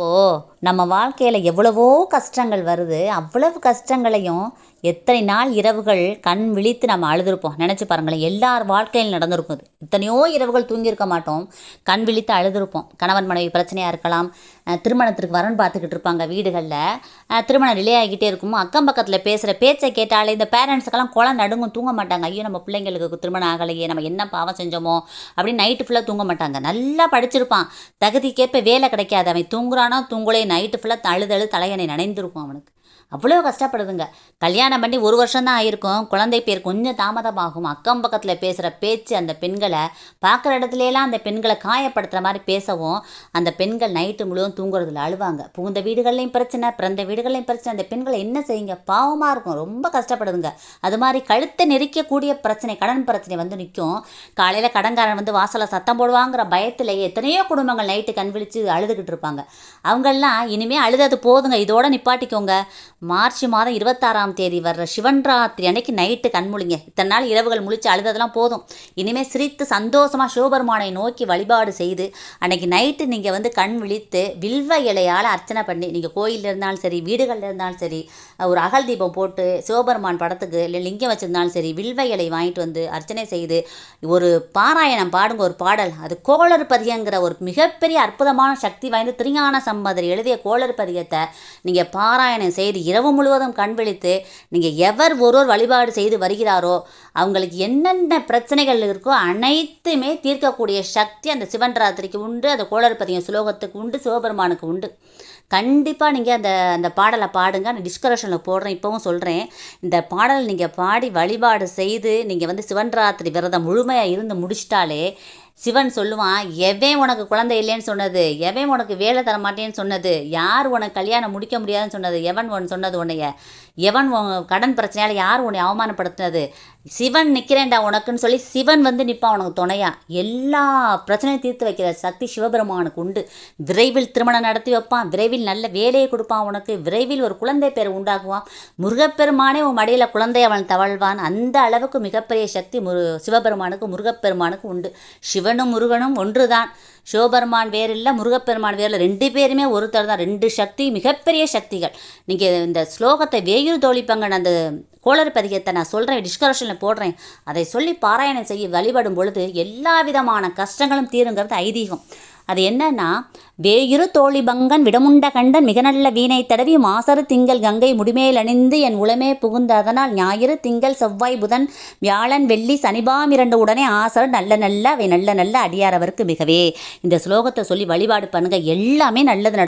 哦 நம்ம வாழ்க்கையில் எவ்வளவோ கஷ்டங்கள் வருது. அவ்வளவு கஷ்டங்களையும் எத்தனை நாள் இரவுகள் கண் விழித்து நம்ம அழுதுருப்போம். நினச்சி பாருங்களேன் எல்லார் வாழ்க்கையில் நடந்திருக்கும் இது. எத்தனையோ இரவுகள் தூங்கியிருக்க மாட்டோம். கண் விழித்து அழுதுருப்போம். கணவன் மனைவி பிரச்சனையாக இருக்கலாம் திருமணத்திற்கு வரன் பார்த்துக்கிட்டு இருப்பாங்க வீடுகளில். திருமணம் டிலே ஆகிக்கிட்டே இருக்கும். அக்கம் பக்கத்தில் பேசுகிற பேச்சை கேட்டாலே இந்த பேரண்ட்ஸுக்கெல்லாம் குளம் நடுங்கும் தூங்க மாட்டாங்க. ஐயோ நம்ம பிள்ளைங்களுக்கு திருமணம் ஆகலையே நம்ம என்ன பாவம் செஞ்சோமோ அப்படின்னு நைட்டு ஃபுல்லாக தூங்க மாட்டாங்க. நல்லா படிச்சிருப்பான். தகுதிக்கேற்ப வேலை கிடைக்காது. அவன் தூங்குறானா தூங்குலே நைட்டு ஃபுல்லாக அழுது அழுது தலையணை நனைந்திருக்கும் அவனுக்கு. அவ்வளோ கஷ்டப்படுதுங்க. கல்யாணம் பண்ணி ஒரு வருஷம் தான் ஆயிருக்கும். குழந்தை பேர் கொஞ்சம் தாமதமாகும். அக்கம் பக்கத்தில் பேசுகிற பேச்சு அந்த பெண்களை பார்க்குற இடத்துலலாம் அந்த பெண்களை காயப்படுத்துகிற மாதிரி பேசவும் அந்த பெண்கள் நைட்டு முழுவதும் தூங்குறதுல அழுவாங்க. புகுந்த வீடுகள்லையும் பிரச்சனை பிறந்த வீடுகள்லையும் பிரச்சனை. அந்த பெண்களை என்ன செய்யுங்க? பாவமாக இருக்கும். ரொம்ப கஷ்டப்படுதுங்க. அது மாதிரி கழுத்தை நெரிக்கக்கூடிய பிரச்சனை கடன் பிரச்சனை வந்து நிற்கும் காலையில் கடன்காரன் வந்து வாசலில் சத்தம் போடுவாங்கிற பயத்திலேயே எத்தனையோ குடும்பங்கள் நைட்டு கண் விழித்து அழுதுகிட்டு இருப்பாங்க. அவங்கெல்லாம் இனிமேல் அழுதது போதுங்க. இதோட நிப்பாட்டிக்கோங்க. மார்ச் மாதம் இருபத்தாறாம் தேதி வர்ற சிவன் ராத்திரி அன்னைக்கு நைட்டு கண்முழிங்க. இத்தனை நாள் இரவுகள் முழிச்சு அழுததெல்லாம் போதும். இனிமேல் சிரித்து சந்தோஷமாக சிவபெருமானை நோக்கி வழிபாடு செய்து அன்னைக்கு நைட்டு நீங்கள் வந்து கண் விழித்து வில்வ இலையால் அர்ச்சனை பண்ணி நீங்கள் கோயிலில் இருந்தாலும் சரி வீடுகளில் இருந்தாலும் சரி ஒரு அகல் தீபம் போட்டு சிவபெருமான் படத்துக்கு இல்லை லிங்கம் வச்சுருந்தாலும் சரி வில்வ இலை வாங்கிட்டு வந்து அர்ச்சனை செய்து ஒரு பாராயணம் பாடுங்க ஒரு பாடல். அது கோளர் பதியங்கிற ஒரு மிகப்பெரிய அற்புதமான சக்தி வாய்ந்த திருஞான சம்பந்தர் எழுதிய கோளர் பதியத்தை நீங்கள் பாராயணம் செய்து இரவு முழுவதும் கண் விழித்து நீங்கள் எவர் ஒருவர் வழிபாடு செய்து வருகிறாரோ அவங்களுக்கு என்னென்ன பிரச்சனைகள் இருக்கோ அனைத்துமே தீர்க்கக்கூடிய சக்தி அந்த சிவன் ராத்திரிக்கு உண்டு அந்த கோளறு பதியம் சுலோகத்துக்கு உண்டு சிவபெருமானுக்கு உண்டு. கண்டிப்பாக நீங்கள் அந்த அந்த பாடலை பாடுங்க. நான் டிஸ்கரப்ஷனில் போடுறேன் இப்போவும் சொல்கிறேன் இந்த பாடல் நீங்கள் பாடி வழிபாடு செய்து நீங்கள் வந்து சிவன் ராத்திரி விரதம் முழுமையாக இருந்து முடிச்சிட்டாலே சிவன் சொல்லுவான் எவன் உனக்கு குழந்தை இல்லைன்னு சொன்னது? எவன் உனக்கு வேலை தர மாட்டேன்னு சொன்னது? யார் உனக்கு கல்யாணம் முடிக்க முடியாதுன்னு சொன்னது? எவன் உன் சொன்னது உன்னைய? எவன் உன் கடன் பிரச்சனையால் யார் உன்னை அவமானப்படுத்தினது? சிவன் நிற்கிறேன்டா உனக்குன்னு சொல்லி சிவன் வந்து நிற்பான் உனக்கு துணையா? எல்லா பிரச்சனையும் தீர்த்து வைக்கிற சக்தி சிவபெருமானுக்கு உண்டு. விரைவில் திருமணம் நடத்தி வைப்பான். விரைவில் நல்ல வேலையை கொடுப்பான் உனக்கு. விரைவில் ஒரு குழந்தை பேர் உண்டாக்குவான். முருகப்பெருமானே உன் மடியில் குழந்தை அவன் தவழ்வான். அந்த அளவுக்கு மிகப்பெரிய சக்தி முரு சிவபெருமானுக்கு முருகப்பெருமானுக்கு உண்டு. சிவனும் முருகனும் ஒன்றுதான். சிவபெருமான் வேறு இல்லை முருகப்பெருமான் வேறில் இல்லை ரெண்டு பேருமே ஒருத்தர் தான் ரெண்டு சக்தி மிகப்பெரிய சக்திகள். நீங்கள் இந்த ஸ்லோகத்தை வேயூர் தோழிப்பங்கன் அந்த கோளறு பதிகத்தை நான் சொல்கிறேன் டிஸ்கரப்ஷனில் போடுறேன். அதை சொல்லி பாராயணம் செய்ய வழிபடும் பொழுது எல்லா விதமான கஷ்டங்களும் தீருங்கிறது ஐதீகம். அது என்னன்னா வேயிரு தோழி பங்கன் விடமுண்ட கண்டன் மிக நல்ல வீணை தடவி மாசறு திங்கள் கங்கை முடிமேல் அணிந்து என் உளமே புகுந்த அதனால் ஞாயிறு திங்கள் செவ்வாய் புதன் வியாழன் வெள்ளி சனிபாம் இரண்டு உடனே ஆசர் நல்ல நல்ல அவை நல்ல நல்ல அடியாரவருக்கு மிகவே. இந்த ஸ்லோகத்தை சொல்லி வழிபாடு பண்ணுங்க. எல்லாமே நல்லது நடக்கும்.